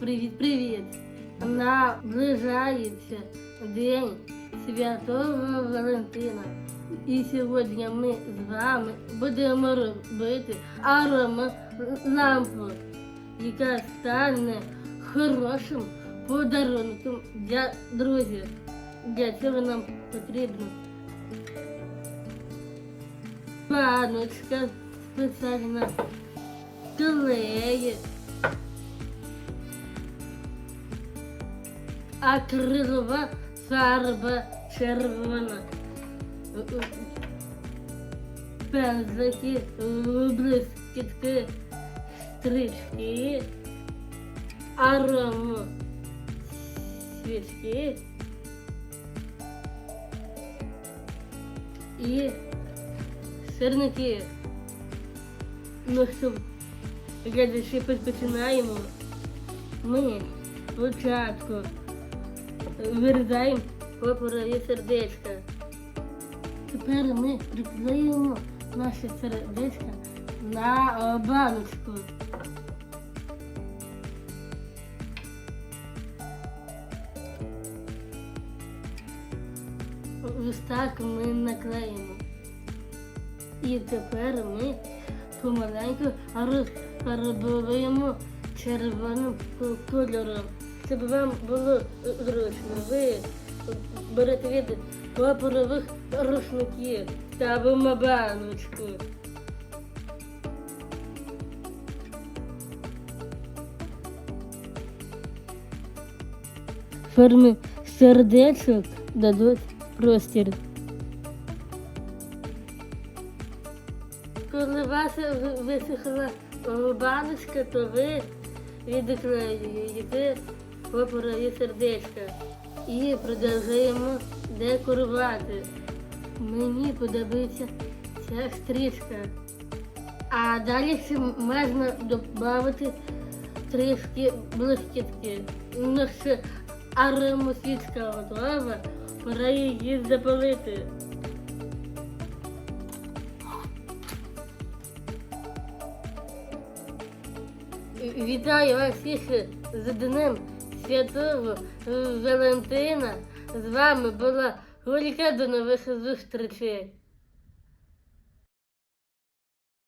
Привіт-привіт! Наближається День Святого Валентина. І сьогодні ми з вами будемо робити аромалампу, яка стане хорошим подарунком для друзів. Для цього нам потрібно баночка спеціальна, клеї, акрилова фарба червона, пензлики, блискітки, стрічки, арома, свічки і сирники. Ну що, глядачі, починаємо. Ми спочатку вирізаємо паперові сердечка. Тепер ми приклеїмо наше сердечко на е, баночку. Ось так ми наклеїмо. І тепер ми помаленьку розфарбуємо червоним кольором. Щоб вам було зручно. Ви берете від паперових рушників, ставимо баночку. Форми сердечок дадуть простір. Коли у вас висохла е, баночка, то ви відклеюєте паперові сердечка і продовжуємо декорувати. Мені подобається ця стрічка. А далі ще можна додати трішки блискітки. Ну що аромасвічка готова, пора її запалити. Вітаю вас всіх з Днем Святого Валентина. З вами була Гулька. До нових зустрічей.